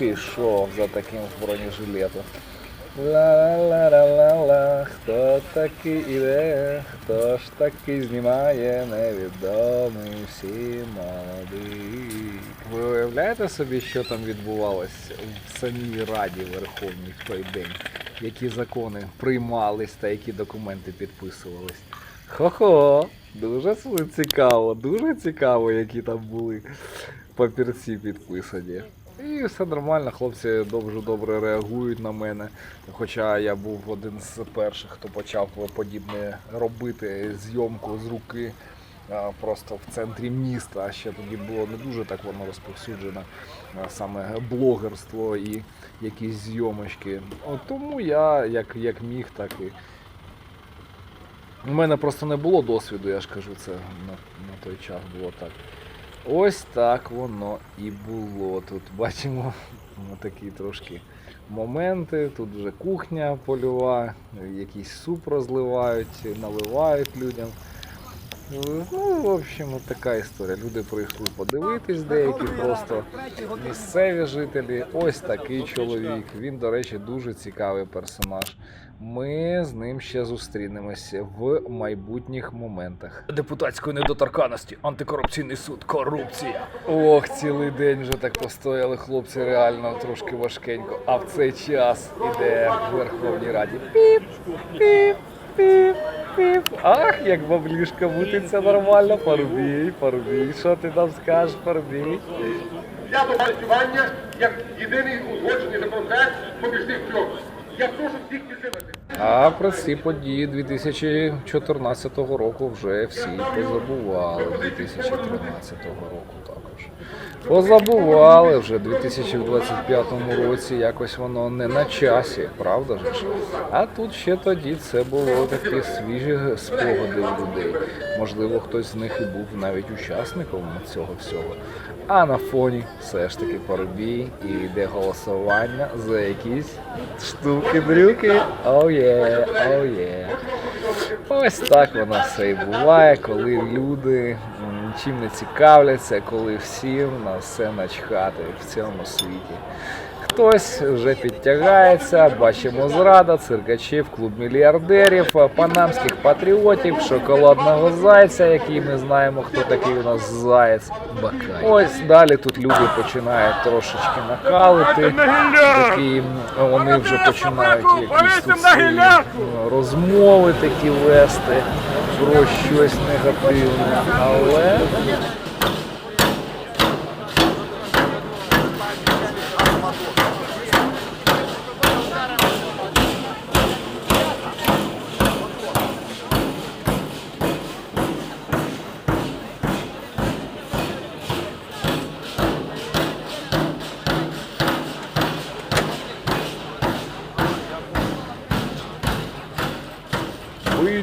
пішов за таким в бронежилету. Ла-ла-ла-ла-ла, хто такий іде, хто ж такий знімає, невідомий всі молодий. Ви уявляєте собі, що там відбувалось в самій Раді Верховній в той день? Які закони приймались та які документи підписувались? Хо-хо! Дуже цікаво, дуже цікаво, які там були папірці підписані. І все нормально, хлопці дуже добре реагують на мене. Хоча я був один з перших, хто почав подібне робити зйомку з руки просто в центрі міста. А ще тоді було не дуже так воно розповсюджено, саме блогерство і якісь зйомочки. От тому я як, як міг, так і. У мене просто не було досвіду, я ж кажу, це на, на той час було так. Ось так воно і було. Тут бачимо ну, такі трошки моменти. Тут вже кухня польова, якийсь суп розливають, наливають людям. Ну, в общем, от така історія. Люди прийшли подивитись, деякі просто місцеві жителі. Ось такий чоловік. Він, до речі, дуже цікавий персонаж. Ми з ним ще зустрінемося в майбутніх моментах. Депутатської недоторканості, антикорупційний суд, корупція. Ох, цілий день вже так постояли хлопці, реально трошки важкенько. А в цей час іде в Верховній Раді. Піп, піп, піп, піп. Ах, як баблішка мутиться нормально. Парубій, парубій. Що ти там скажеш, парубій? Я до голосування як єдиний узгоджений законопроект поміж тих трьох. Я прошу всіх підтримати. А про ці події 2014 року вже всі позабували. 2013 року Позабували вже в 2025 році, якось воно не на часі, правда ж? А тут ще тоді це було такі свіжі спогади у людей. Можливо, хтось з них і був навіть учасником цього всього. А на фоні все ж таки Парубій і йде голосування за якісь штуки-дрюки. Оу є, оу є. Ось так воно все і буває, коли люди м, нічим не цікавляться, коли всім на все начхати в цьому світі. Хтось вже підтягається, бачимо зрада, циркачів, клуб мільярдерів, панамських патріотів, шоколадного зайця, який ми знаємо, хто такий у нас заєць. Ось далі тут люди починають трошечки накалити. Такі вони вже починають якісь тут свої розмови такі вести про щось негативне. Але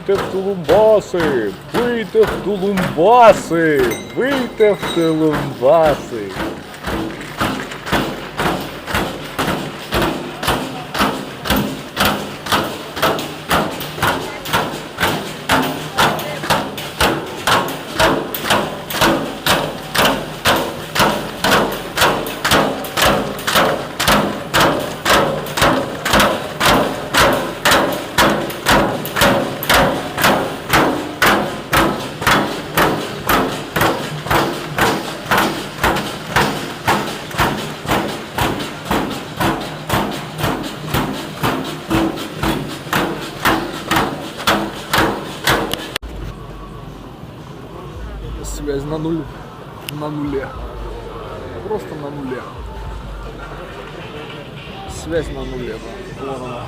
Вийте в Тулумбаси! Вийте в Тулумбаси! Вийте в Тулумбаси! Связь на нуль. На нуле. Просто на нуле. Связь на нуле. Вон она.